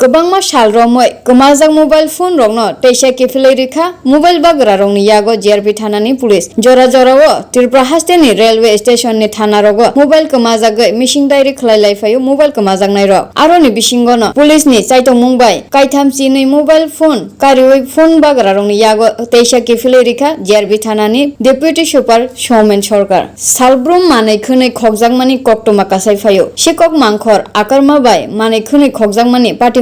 kwbangma sal romoi kwmajak mobile phone rokno teisa kefilai rikha mobile bagra rokni yago JRP thanani police jora jorao Tripura hasteni railway station ni thana rogo mobile kwmajagoi missing diary khlailai phaio mobile kwmajaknai rok aro ni bisingo no police ni chaitong mungbai kaitham chini mobile phone karioi phone bagra rokni yago teisa kefilai rikha JRP thanani deputy super Soumen সরকার সালব্রুম মানে খুনে খকজাংমানি কক্টমা কাসাই ফাইও শিকক মাংখর আকারমা by মানে খুনে খকজাংমানি পাটি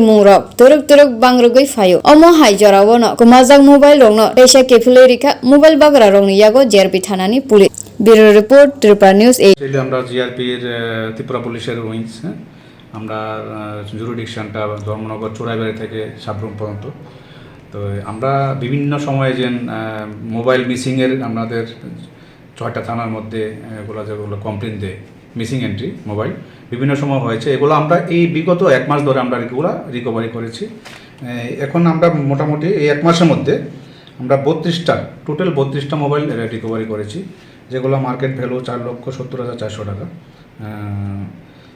তরক তরক বাংরগই ফাইও অম হাই জরাও ন কুমাজাং মোবাইল রংন টেসা কেফিলে রিখা মোবাইল বাগরা রংনি ইয়াগো জেরপি থানানি police bureau report Tripura news আমরা জিআরপির ত্রিপুরা পুলিশের উইংস আমরা জুরিডিকশনটা ধর্মনগর চোরাইবাড়ি থেকে সাবরুম পর্যন্ত তো আমরা বিভিন্ন সময়ে যে মোবাইল মিসিংয়ের আমাদের ছয়টা থানার মধ্যে এগুলো যেগুলো কমপ্লেন দেয় মিসিং এন্ট্রি মোবাইল বিভিন্ন সময় হয়েছে। এগুলো আমরা এই বিগত এক মাস ধরে আমরা এগুলো রিকভারি করেছি। এখন আমরা মোটামুটি এই এক মাসের মধ্যে আমরা বত্রিশটা টোটাল বত্রিশটা মোবাইল রিকভারি করেছি, যেগুলো মার্কেট ভ্যালু চার লক্ষ সত্তর হাজার চারশো টাকা।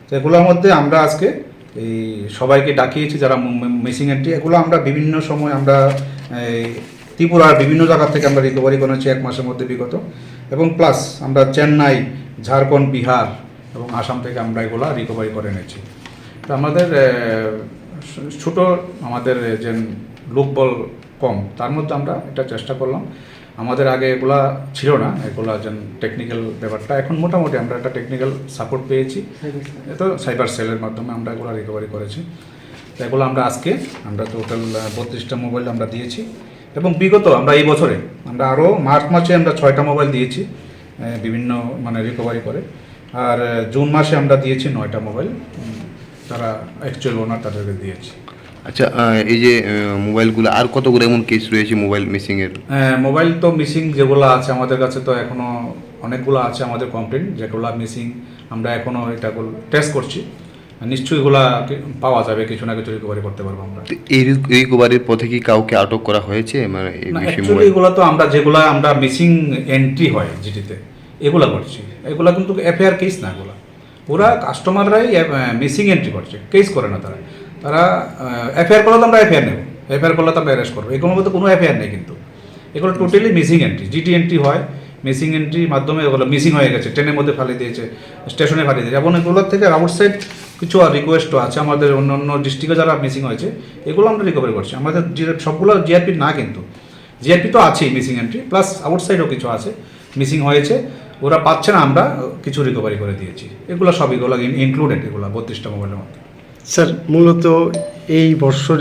তো এগুলোর মধ্যে আমরা আজকে এই সবাইকে ডাকিয়েছি, যারা মিসিং এন্ট্রি এগুলো আমরা বিভিন্ন সময় আমরা ত্রিপুরার বিভিন্ন জায়গা থেকে আমরা রিকভারি করেছি এক মাসের মধ্যে বিগত। এবং প্লাস আমরা চেন্নাই, ঝাড়খণ্ড, বিহার এবং আসাম থেকে আমরা এগুলো রিকভারি করে এনেছি। তো আমাদের ছোট আমাদের যে লোকবল কম তার মধ্যে আমরা এটা চেষ্টা করলাম। আমাদের আগে এগুলা ছিল না এগুলা যেন টেকনিক্যাল ব্যাপারটা। এখন মোটামুটি আমরা একটা টেকনিক্যাল সাপোর্ট পেয়েছি। তো সাইবার সেলের মাধ্যমে আমরা এগুলো রিকভারি করেছি। তো এগুলো আমরা আজকে আমরা টোটাল বত্রিশটা মোবাইল আমরা দিয়েছি। এবং বিগত আমরা এই বছরে আমরা আরও মার্চ মাসে আমরা ছয়টা মোবাইল দিয়েছি বিভিন্ন মানে রিকভারি করে। আর জুন মাসে আমরা দিয়েছি নয়টা মোবাইল। তারা অ্যাকচুয়াল ওনার তাদেরকে দিয়েছি। আচ্ছা এই যে মোবাইলগুলো আর কতগুলো এমন কেস রয়েছে মোবাইল মিসিং এর? হ্যাঁ, মোবাইল তো মিসিং যেগুলো আছে আমাদের কাছে তো এখনও অনেকগুলো আছে আমাদের কমপ্লেন যেগুলো মিসিং আমরা এখনও এটা টেস্ট করছি। নিশ্চয়ই এগুলা পাওয়া যাবে কিছু না কিছু রিকভারি করতে পারব আমরা। এই রিকভারির পথে কি কাউকে আটক করা হয়েছে? মানে এগুলো তো আমরা যেগুলো আমরা মিসিং এন্ট্রি হয় জিটিতে এগুলো করছে। এগুলো কিন্তু এফআইআর কেস না এগুলো। ওরা কাস্টমাররাই মিসিং এন্ট্রি করছে। কেস করে না তারা। তারা এফআইআর করলে তো আমরা এফআইআর নেব। এফআইআর করলে তো আমরা অ্যারেস্ট করব। এগুলোর মধ্যে কোনো এফআইআর নেই কিন্তু। এগুলো totally missing entry GT entry হয় মিসিং এন্ট্রির মাধ্যমে এগুলো মিসিং হয়ে গেছে। ট্রেনের মধ্যে ফালিয়ে দিয়েছে স্টেশনে ফালিয়ে দিয়েছে। এবং এগুলোর থেকে আউটসাইড কিছু আর রিকোয়েস্টও আছে। আমাদের অন্য অন্য ডিস্ট্রিক্টে যারা মিসিং হয়েছে, এগুলো আমরা রিকভারি করছি। আমাদের সবগুলো জিআরপি না কিন্তু। জিআরপি তো আছেই মিসিং এন্ট্রি প্লাস আউটসাইডও কিছু আছে। মিসিং হয়েছে। ওরা পাচ্ছে না, আমরা কিছু রিকভারি করে দিয়েছি। এগুলো সব এগুলো ইনক্লুডেড এগুলো বত্রিশটা মোবাইলের মধ্যে। স্যার, মূলত এই বছর